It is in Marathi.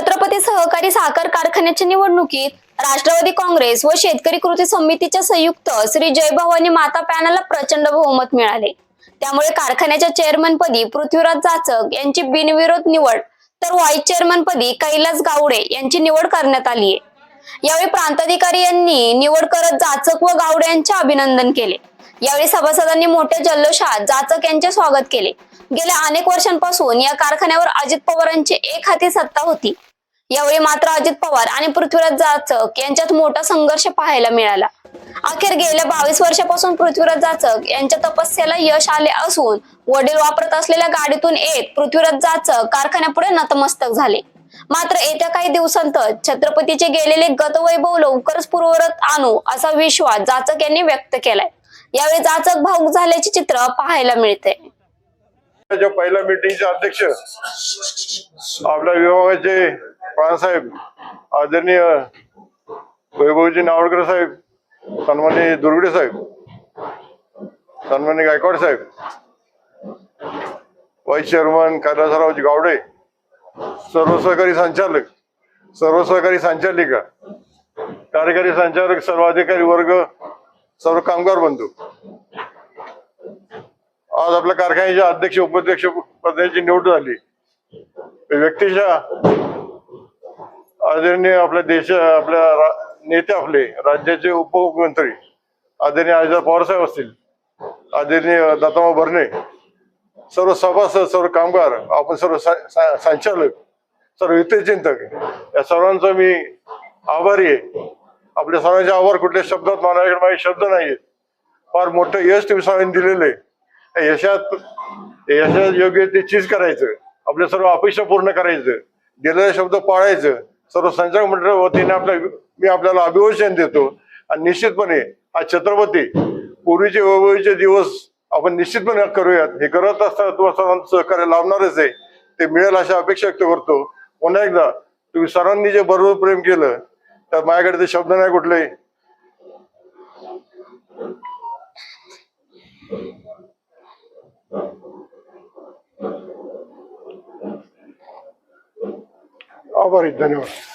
छत्रपती सहकारी साखर कारखान्याच्या निवडणुकीत राष्ट्रवादी काँग्रेस व शेतकरी कृती समितीच्या संयुक्त श्री जय भवानी माता पॅनलला प्रचंड बहुमत मिळाले. त्यामुळे कारखान्याच्या चेअरमन पदी पृथ्वीराज जाचक यांची बिनविरोध निवड तर व्हाईस चेअरमन पदी कैलास गावडे यांची निवड करण्यात आली आहे. यावेळी प्रांताधिकारी यांनी निवड करत जाचक व गावडे यांचे अभिनंदन केले. यावेळी सभासदांनी मोठ्या जल्लोषात जाचक यांचे स्वागत केले. गेल्या अनेक वर्षांपासून या कारखान्यावर अजित पवारांची एक हाती सत्ता होती. यावेळी मात्र अजित पवार आणि पृथ्वीराज जाचक यांच्यात मोठा संघर्ष पाहायला मिळाला. अखेर गेल्या बावीस वर्षापासून पृथ्वीराज जाचक यांच्या तपस्याला यश आले असून वडील वापरत असलेल्या गाडीतून येत पृथ्वीराज जाचक कारखान्यापुढे नतमस्तक झाले. मात्र येत्या काही दिवसांतच छत्रपतीचे गेलेले गतवैभव लवकरच पूर्वरत आणू असा विश्वास जाचक यांनी व्यक्त केलाय. यावेळी जाचक भाऊक झाल्याचे चित्र पाहायला मिळते पहिल्या मीटिंगचे अध्यक्ष आपल्या विभागाचे पवारसाहेब आदरणीय वैभवजी नावडकर साहेब सन्मानी दुर्गडे साहेब सन्मानी गायकवाड साहेब वाईस चेअरमन कैलासरावजी गावडे सर्व सहकारी संचालक सर्व सहकारी संचालिका कार्यकारी संचालक सर्व अधिकारी वर्ग सर्व कामगार बंधू. आज आपल्या कारखान्याच्या अध्यक्ष उपाध्यक्ष पदाची निवड झाली. व्यक्तीच्या आदरणीय आपल्या देश आपल्या रा- नेते आपले राज्याचे उपमुख्यमंत्री आदरणीय अजित पवारसाहेब असतील आदरणीय दत्तामा भरणे सर्व सभासद सर्व कामगार आपण सर्व संचालक सर्व हितचिंतक या सर्वांचा मी आभारी आहे. आपल्या सर्वांचे आभार कुठल्या शब्दात मानायकडे माझे शब्द नाहीये फार मोठं यश तुम्ही सर्वांनी दिलेलं आहे. यशात यशात योग्य ते चीज करायचं. आपल्या सर्व अपेक्षा पूर्ण करायचं. दिलेले शब्द पाळायचं. सर्व संचालक मंडळ वतीने आपल्या मी आपल्याला अभिवचन देतो. आणि निश्चितपणे हा छत्रपती पूर्वीचे वैभवीचे दिवस आपण निश्चितपणे करूयात. हे करत असताना तुम्हाला सर्वांचं सहकार्य लाभणारच आहे. ते मिळेल अशा अपेक्षा व्यक्त करतो. पुन्हा एकदा तुम्ही सर्वांनी जे बरोबर प्रेम केलं तर माझ्याकडे ते शब्द नाही कुठले आभारी धन्यवाद